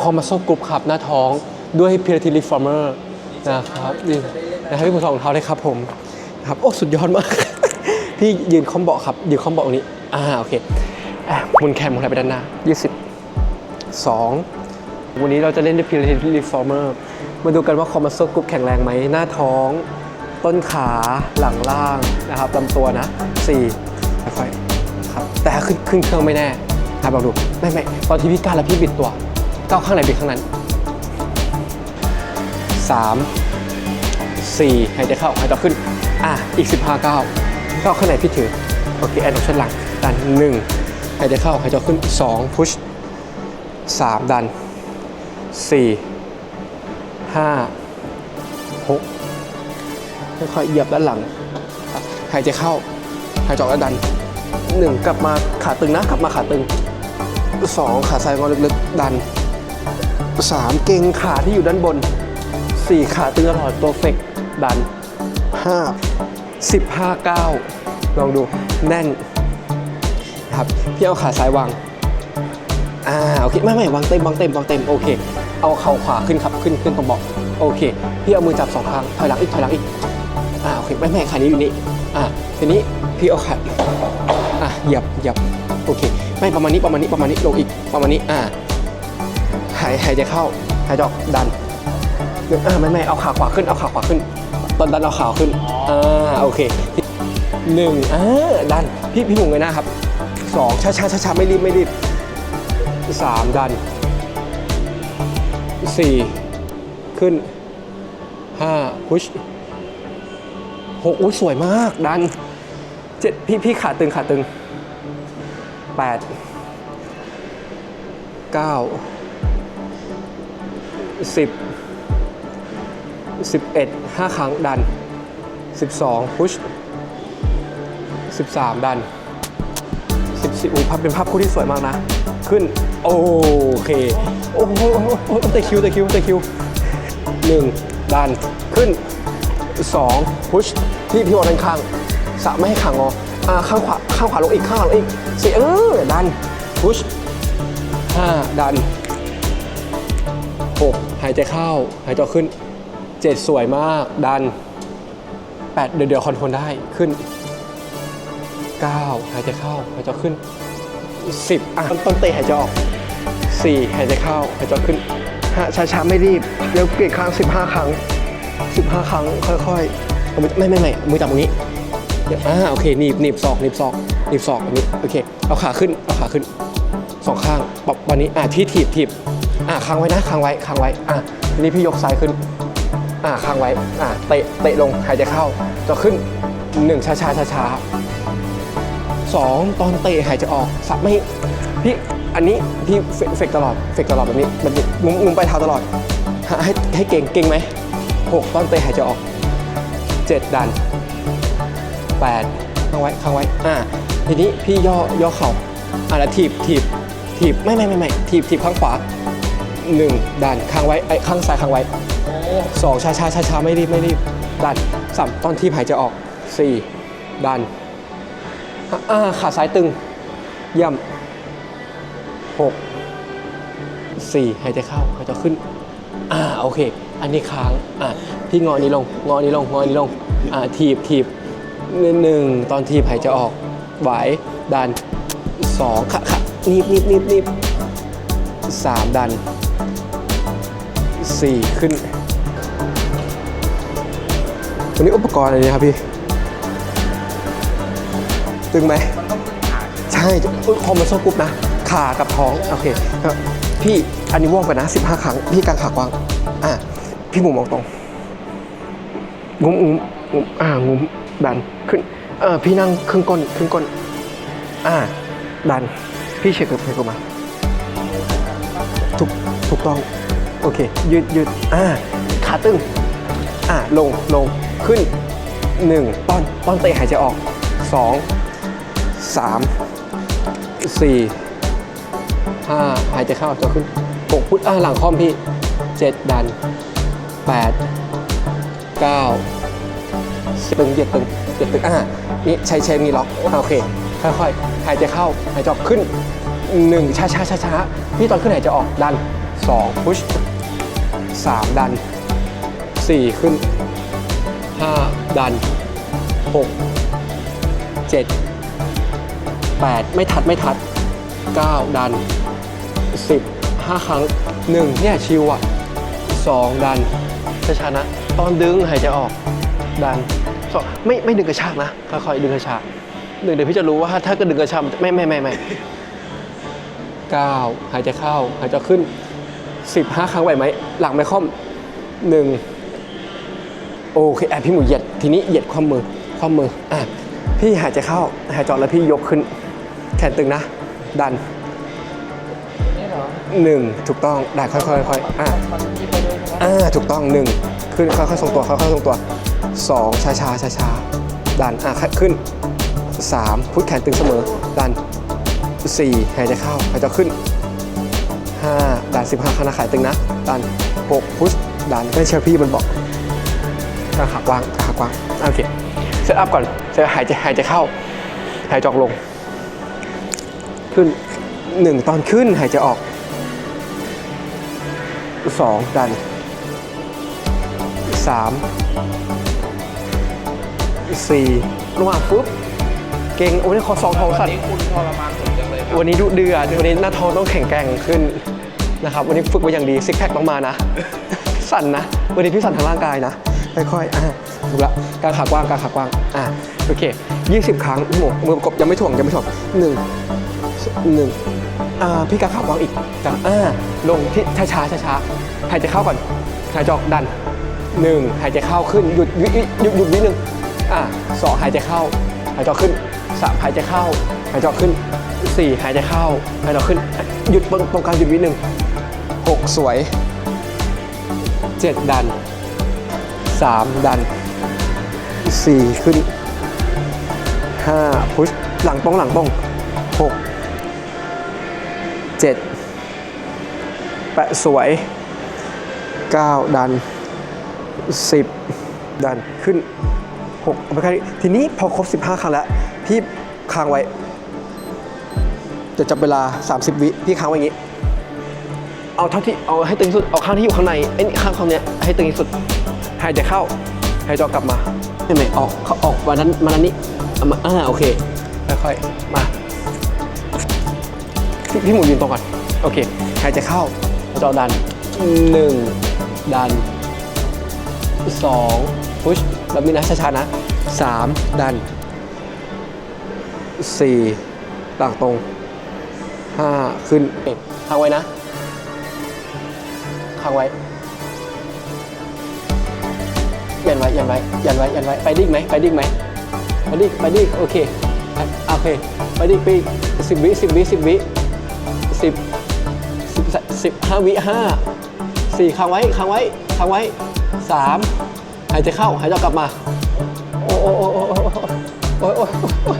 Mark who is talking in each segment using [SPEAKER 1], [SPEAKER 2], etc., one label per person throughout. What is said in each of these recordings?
[SPEAKER 1] คอมมาโซกรุ๊ปครับ หน้าท้องด้วยพิลาทิลิฟอร์เมอร์นะครับนี่นะครับพี่ผมสองรองเท้าเลยครับผมครับโอ้สุดยอดมาก พี่ยืนคอมเบาะครับ ยืนคอมเบาะตรงนี้ อ่าโอเคอะมุนแคมหมุนอะไรไปด้านหน้า20 2วันนี้เราจะเล่นด้วยพิลาทิลิฟอร์เมอร์มาดูกันว่าคอมมาโซกรุ๊ปแข็งแรงไหมหน้าท้อง ต้นขาหลังล่างนะครับลำตัวนะ4ค่อยๆครับแต่ขึ้นขึ้นเครื่องไม่แน่ครับลองดูไม่ไม่ตอนที่พี่กาวแล้วพี่บิดตัว ก้าวข้างไหนบิดข้างนั้น 3 4 หายใจเข้าหายใจขึ้น อะ อีก 15ก้าวก้าวข้างไหนพี่ถือ โอเคแอนออปชั่นหลังดัน 1 หายใจเข้าหายใจขึ้น 2 พุช 3 ดัน 4 5 6 ค่อยๆเหยียบด้านหลัง หายใจเข้า หายใจออกแล้วดัน 1 กลับมาขาตึงนะ กลับมาขาตึง 2 ขาซ้ายงอลึกๆ ดัน 3 เก่งขาที่อยู่ด้านบน 4 ขาตึงตลอดตัวเฟกดัน 5 15 9 ลองดูแน่นนะครับพี่เอาขาซ้ายวางอ่าโอเคไม่ไม่วางเต็มวางเต็มวางเต็มโอเค เอาเข่าขวาขึ้นครับขึ้นขึ้นตรงบอกโอเคพี่เอามือจับสองข้างถอยหลังอีกถอยหลังอีกอ่าโอเคไม่ไม่ขานี้อยู่นี่อ่าทีนี้พี่เอาขาอะหยียบหยียบโอเค ไม่ประมาณนี้ประมาณนี้ประมาณนี้ลงอีกประมาณนี้อ่าายหายใจเข้าหายใจออกดันหนึ่งอ่าไม่ไม่เอาขาขวาขึ้นเอาขาขวาขึ้น ตอนดันเอาขาขึ้นอ่าโอเคหนึ่งอ่าดันพี่พี่หมุนเลยนะครับสองช้าช้าช้าช้าไม่รีบไม่รีบสามดันสี่ขึ้นห้าพุชหกอุ้ยสวยมากดันเจ็ดพี่พี่ขาตึงขาตึงแปดเก้า สิบ11 5 ครั้งดัน 12 พุช 13 ดัน 14อุ้ยภาพเป็นภาพคู่ที่สวยมากนะ ขึ้น โอเค โอ้โหโอ้โหตะคิวตะคิวตะคิว 1 ดัน ขึ้น 2 พุช ที่พี่วอลด้านข้างสะไม่ให้ขางออ่าข้างขวาข้างขวาลงอีกข้างขวาลงอีกสี่เออดัน พุช5ดัน6 หายใจเข้า หายใจขึ้น7สวยมาก ดัน8เดี๋ยวเดี๋ยวคอนโทรลได้ขึ้น9หายใจเข้า หายใจขึ้น10อะต้นเตะหายใจออก4หายใจเข้า หายใจขึ้น5ช้าช้าๆไม่รีบเร็วเปลี่ยนครั้ง15ครั้ง15ครั้งค่อยๆเอามือไม่ไม่ไม่มือจับตรงนี้เดี๋ยวอ่าโอเคหนีบหนีบศอกหนีบศอกหนีบศอกแบบนี้โอเคเอาขาขึ้นเอาขาขึ้นสองข้างปรับวันนี้อะที่ถีบถีบ อะค้างไว้นะค้างไว้ค้างไว้อะทีนี้พี่ยกซ้ายขึ้นอะค้างไว้อะเตะเตะลงหายใจเข้าจะขึ้นหนึ่งช้าช้าช้าช้าสองตอนเตะหายใจออกสับไม่พี่อันนี้พี่เฟกตลอดเฟกตลอดแบบนี้แบบนี้งุ้มงุ้มไปลายเท้าตลอดให้ให้เก่งเก่งไหมหกตอนเตะหายใจออกเจ็ดดันแปดค้างไว้ค้างไว้อะทีนี้พี่ย่อย่อเข่าอะแล้วถีบถีบถีบไม่ไม่ไม่ไม่ถีบถีบข้างขวา หนึ่งดันค้างไว้ไอ้ข้างซ้ายค้างไว้สองช้าช้าช้าช้าไม่รีบไม่รีบดันสามตอนที่หายใจออกสี่ดันอ่าขาซ้ายตึงย่ำหกสี่หายใจเข้าหายใจขึ้นอ่าโอเค อันนี้ค้างอะพี่งอนี้ลงงอนี้ลงงอนี้ลงอ่าถีบถีบหนึ่งตอนถีบหายใจออกไหวดันสองขะขะนีบนีบนีบนีบสามดัน สี่ขึ้นวันนี้อุปกรณ์อะไรเนี่ยครับพี่ ตึงไหม ใช่อุ๊ยคอมมันโซกรุ๊ปนะ ขากับท้อง โอเค พี่อันนี้วอร์มกันนะ 15 ครั้ง พี่กางขากว้าง อะ พี่หมุนมองตรง งุ้มงุ้มงุ้มอ่างุ้มดันขึ้น เออพี่นั่งครึ่งก้นครึ่งก้น อ่า ดัน พี่เช็คกับเพกมาถูกถูกต้อง โอเค ยืดยืดอ่าขาตึงอ่าลงลงขึ้นหนึ่งต้อนต้อนเตะหายใจออกสองสามสี่ห้าหายใจเข้าจะขึ้นหกพุทอ่าหลังคอมพี่เจ็ดดันแปดเก้าตึงเหยียดตึงเหยียดตึงอ่านี่ใช้ใช้มีล็อกโอเค ค่อยๆ หายใจเข้า หายใจออกขึ้นหนึ่งช้าช้าช้าๆพี่ตอนขึ้นหายใจออกดันสองพุช สามดันสี่ขึ้นห้าดันหกเจ็ดแปดไม่ทัดไม่ทัดเก้าดันสิบห้าครั้งหนึ่งเนี่ยชิวอะสองดันช้าๆนะ ตอนดึงหายใจออก ดันสองไม่ไม่ดึงกระชากนะ ค่อยๆดึงกระชากหนึ่งเดี๋ยวพี่จะรู้ว่าถ้าเกิดดึงกระชากไม่ไม่ไม่ไม่เก้าหายใจเข้าหายใจขึ้น สิบห้าครั้งไหวไหม หลังไม่ค่อมหนึ่งโอเคอะพี่หมูเหยียด ทีนี้เหยียดความมือความมืออะพี่หายใจเข้าหายใจออกแล้วพี่ยกขึ้น แขนตึงนะ ดัน
[SPEAKER 2] ห
[SPEAKER 1] นึ่งถูกต้องได้ค่อยๆค่อยๆอะ
[SPEAKER 2] มันมีไปเลยใช่ไหม
[SPEAKER 1] อ่าถูกต้องหนึ่งขึ้นค่อยๆทรงตัวค่อยๆทรงตัวสองช้าช้าช้าช้าดันอะขึ้นสามพุทแขนตึงเสมอ ดันสี่หายใจเข้าหายใจขึ้น ห้าดันสิบห้าขณะขายตึงนะดันหกพุชดันไม่เชื่อพี่มันบอกกางขากว้างกางขากว้างอะโอเค เซตอัพก่อนเซตหายใจหายใจเข้า หายใจออกลง ขึ้นหนึ่งตอนขึ้นหายใจออกสองดันสามสี่ลงมาปุ๊บเก่งโอ้ยคอซองทอง
[SPEAKER 2] วั
[SPEAKER 1] สั่
[SPEAKER 2] น
[SPEAKER 1] น
[SPEAKER 2] นี้คุณทรมานผมจังเลยครับ
[SPEAKER 1] วันนี้ดุเดือดวันนี้หน้าท้องต้องแข็งแกร่งขึ้น นะครับวันนี้ฝึกมาอย่างดีซิกแพคต้องมานะ สั่นนะ วันนี้พี่สั่นทางร่างกายนะค่อยๆอะถูกละการขากว้างการขากว้างอะโอเค 20 ครั้งพี่หมูมือประกบยังไม่ถ่วงยังไม่ถ่วงหนึ่งหนึ่งอ่าพี่การขากว้างอีกกางอ่าลงที่ช้าช้าช้าช้าๆหายใจเข้าก่อนหายใจออกดันหนึ่งหายใจเข้าขึ้นหยุดวิหยุดหยุดวิหนึ่งอ่าสองหายใจเข้าหายใจขึ้นสามหายใจเข้าหายใจขึ้นสี่หายใจเข้าหายใจขึ้นหยุดตรงตรงกลางหยุดวิหนึ่ง หกสวยเจ็ดดันสามดันสี่ขึ้นห้าพุช หลังตรงหลังตรงหกเจ็ดแปดสวยเก้าดันสิบดันขึ้นหกเอาไปแค่นี้ทีนี้พอครบ 15 ครั้งแล้ว พี่ค้างไว้ จะจับเวลา 30 วิ พี่ค้างไว้อย่างนี้ เอาเท่าที่เอาให้ตึงที่สุดเอาข้างที่อยู่ข้างในไอ้นี่ข้างเขาเนี้ยให้ตึงที่สุดหายใจเข้าหายใจออกกลับมาไม่ไหมออกเขาออกวันนั้นมานั้นนี้เอามาอ่าโอเคค่อยๆมาพี่พี่หมูยืนตรงก่อนโอเคหายใจเข้าหายใจออกดันหนึ่งดันสองพุชแบบนี้นะช้าๆนะสามดันสี่หลังตรงห้าขึ้นเอ็ดค้างไว้นะ ค้างไว้ยันไว้ยันไว้ยันไว้ยันไว้ไปดิ้กไหมไปดิ้กไหมไปดิ้กไปดิ้กโอเคโอเคไปดิ้กไปสิบวิสิบวิสิบวิสิบสิบสิบห้าวิห้าสี่ค้างไว้ค้างไว้ค้างไว้สามหายใจเข้าหายใจกลับมาโอ้โอ้โอ้โอ้โอ้โอ้โอ้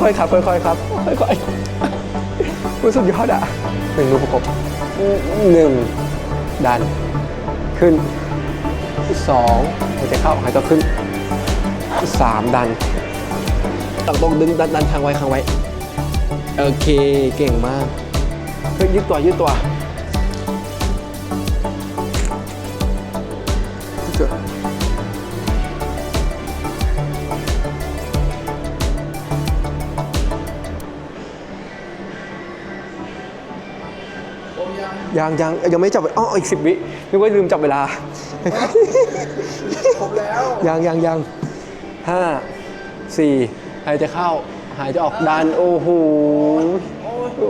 [SPEAKER 1] ค่อยๆครับค่อยๆครับค่อยๆรู้สุดยอดอะหนึ่งดูประกบ หนึ่งดัน ขึ้นสองหายใจเข้าหายใจขึ้นสามดันตังตรงดึงดันดันค้างไว้ค้างไว้ โอเค เก่งมากเฮ้นยืดตัวยืดตัว ยังยังยังไม่จับเวลาอ๋ออีกสิบวินึกว่าลืมจับเวลา
[SPEAKER 2] ครบแล้ว
[SPEAKER 1] ยังยังยังห้าสี่หายใจเข้า หายใจออกดันโอ้โหโอ้โห